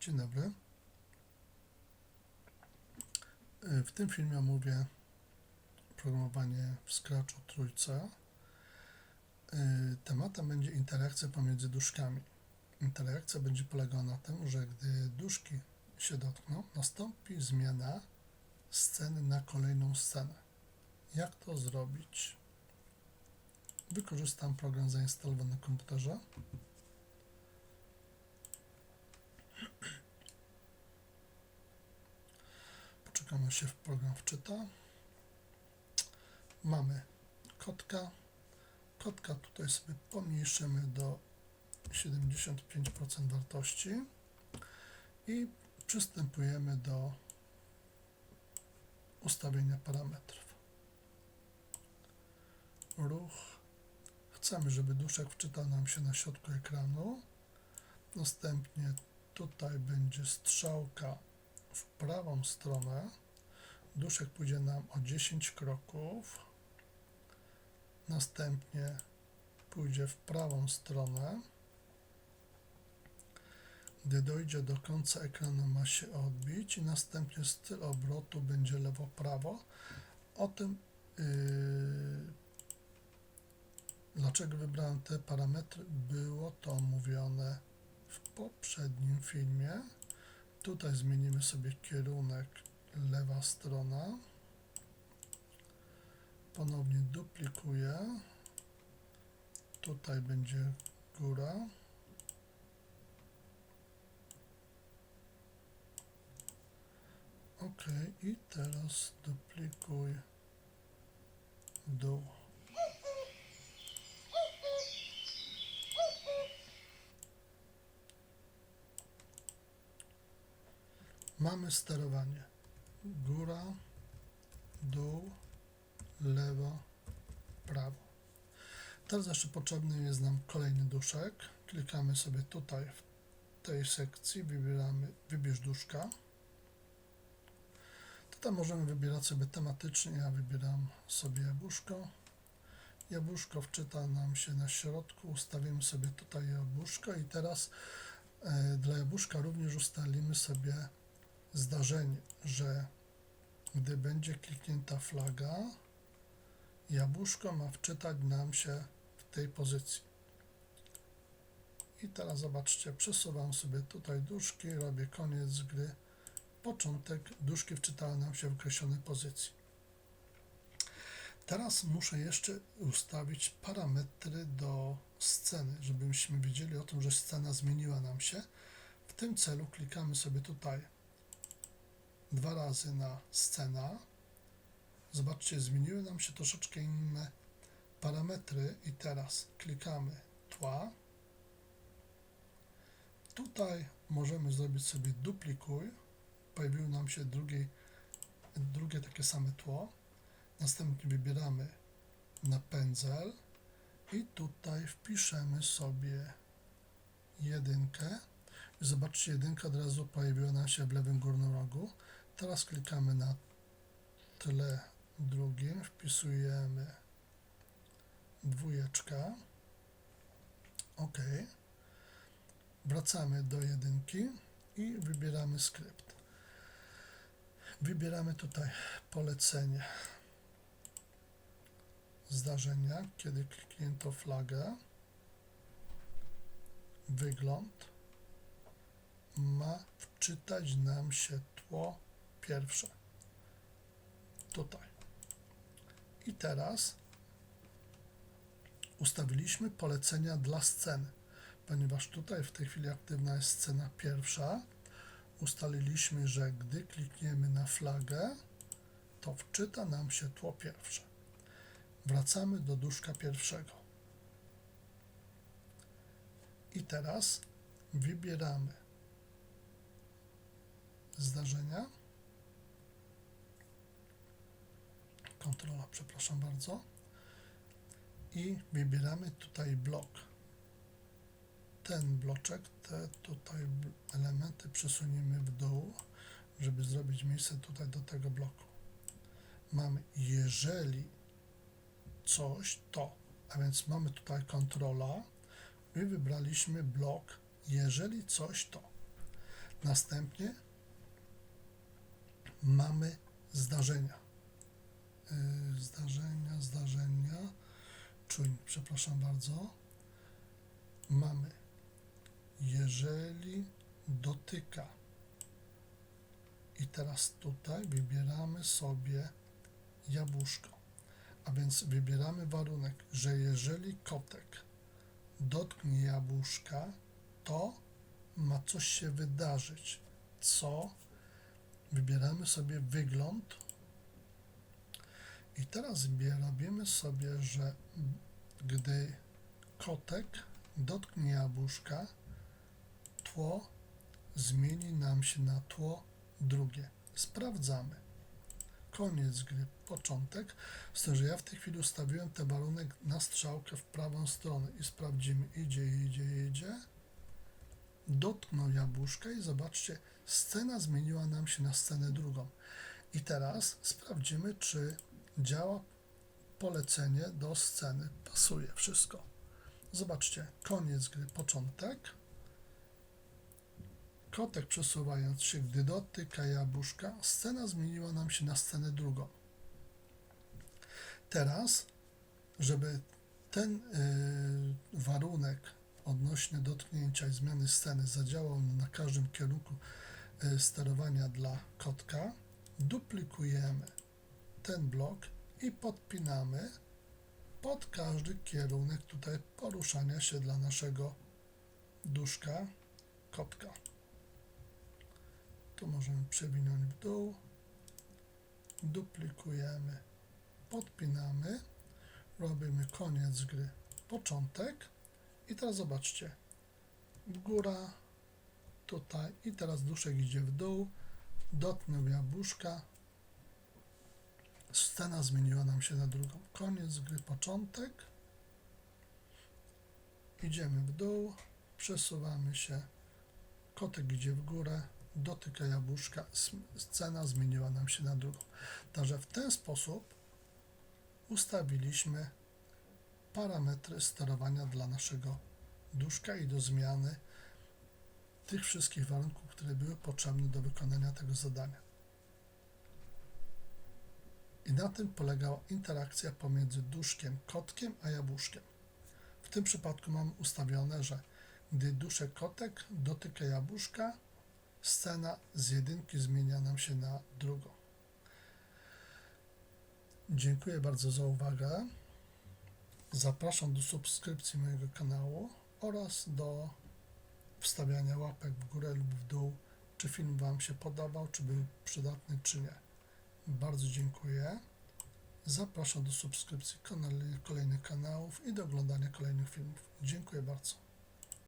Dzień dobry. Y, W tym filmie omówię programowanie w Scratchu trójce. Y, Tematem będzie interakcja pomiędzy duszkami. Interakcja będzie polegała na tym, że gdy duszki się dotkną, nastąpi zmiana sceny na kolejną scenę. Jak to zrobić? Wykorzystam program zainstalowany na komputerze. Poczekamy aż się w program wczyta. Mamy kotka. Kotka tutaj sobie pomniejszymy do 75% wartości i przystępujemy do ustawienia parametrów. Ruch. Chcemy, żeby duszek wczytał nam się na środku ekranu. Następnie tutaj będzie strzałka w prawą stronę. Duszek pójdzie nam o 10 kroków. Następnie pójdzie w prawą stronę. Gdy dojdzie do końca ekranu ma się odbić i następnie styl obrotu będzie lewo-prawo. O tym yy, dlaczego wybrałem te parametry było to omówione w poprzednim filmie. Tutaj zmienimy sobie kierunek lewa strona. Ponownie duplikuję. Tutaj będzie góra. Ok, i teraz duplikuj dół. Mamy sterowanie góra, dół, lewo, prawo. Teraz jeszcze potrzebny jest nam kolejny duszek. Klikamy sobie tutaj w tej sekcji, wybieramy wybierz duszka. Tutaj możemy wybierać sobie tematycznie. Ja wybieram sobie jabłuszko. Jabłuszko wczyta nam się na środku. Ustawimy sobie tutaj jabłuszko i teraz e, dla jabłuszka również ustalimy sobie zdarzenie, że gdy będzie kliknięta flaga, jabłuszko ma wczytać nam się w tej pozycji. I teraz zobaczcie, przesuwam sobie tutaj duszki, robię koniec gry. Początek duszki wczytały nam się w określonej pozycji. Teraz muszę jeszcze ustawić parametry do sceny, żebyśmy wiedzieli o tym, że scena zmieniła nam się. W tym celu klikamy sobie tutaj dwa razy na scena. Zobaczcie, zmieniły nam się troszeczkę inne parametry i teraz klikamy tła. Tutaj możemy zrobić sobie duplikuj. Pojawiło nam się drugie, drugie takie same tło. Następnie wybieramy na pędzel i tutaj wpiszemy sobie jedynkę. Zobaczcie, jedynka od razu pojawiła nam się w lewym górnym rogu. Teraz klikamy na tle drugim, wpisujemy dwójeczka. OK. Wracamy do jedynki i wybieramy skrypt. Wybieramy tutaj polecenie zdarzenia, kiedy kliknięto flagę. Wygląd ma wczytać nam się tło pierwsze. Tutaj. I teraz ustawiliśmy polecenia dla sceny, ponieważ tutaj w tej chwili aktywna jest scena pierwsza. Ustaliliśmy, że gdy klikniemy na flagę, to wczyta nam się tło pierwsze. Wracamy do duszka pierwszego. I teraz wybieramy zdarzenia. Kontrola, przepraszam bardzo. I wybieramy tutaj blok. Ten bloczek, te tutaj elementy przesuniemy w dół, żeby zrobić miejsce tutaj do tego bloku. Mamy jeżeli coś, to. A więc mamy tutaj kontrola. My wybraliśmy blok jeżeli coś, to. Następnie mamy zdarzenia. Yy, Zdarzenia, zdarzenia. Czujnik, przepraszam bardzo. Mamy, jeżeli dotyka. I teraz tutaj wybieramy sobie jabłuszko. A więc wybieramy warunek, że jeżeli kotek dotknie jabłuszka, to ma coś się wydarzyć. Co? Wybieramy sobie wygląd. I teraz robimy sobie, że gdy kotek dotknie jabłuszka, tło zmieni nam się na tło drugie. Sprawdzamy. Koniec gry, początek. Z tym, że ja w tej chwili ustawiłem ten warunek na strzałkę w prawą stronę i sprawdzimy, idzie, idzie, idzie. Dotknął jabłuszka i zobaczcie, scena zmieniła nam się na scenę drugą. I teraz sprawdzimy, czy działa polecenie do sceny. Pasuje wszystko. Zobaczcie, koniec gry, początek. Kotek przesuwając się, gdy dotyka jabłuszka, scena zmieniła nam się na scenę drugą. Teraz, żeby ten y, warunek odnośnie dotknięcia i zmiany sceny zadziałał na każdym kierunku y, sterowania dla kotka, duplikujemy ten blok i podpinamy pod każdy kierunek tutaj poruszania się dla naszego duszka kotka. Tu możemy przewinąć w dół, duplikujemy, podpinamy, robimy koniec gry, początek. I teraz zobaczcie, góra, tutaj i teraz duszek idzie w dół, dotknął jabłuszka, scena zmieniła nam się na drugą. Koniec gry, początek. Idziemy w dół, przesuwamy się, kotek idzie w górę, dotyka jabłuszka, scena zmieniła nam się na drugą. Także w ten sposób ustawiliśmy parametry sterowania dla naszego duszka i do zmiany tych wszystkich warunków, które były potrzebne do wykonania tego zadania. I na tym polegała interakcja pomiędzy duszkiem, kotkiem a jabłuszkiem. W tym przypadku mamy ustawione, że gdy duszek kotek dotyka jabłuszka, scena z jedynki zmienia nam się na drugą. Dziękuję bardzo za uwagę. Zapraszam do subskrypcji mojego kanału oraz do wstawiania łapek w górę lub w dół, czy film Wam się podobał, czy był przydatny, czy nie. Bardzo dziękuję. Zapraszam do subskrypcji kanale- kolejnych kanałów i do oglądania kolejnych filmów. Dziękuję bardzo.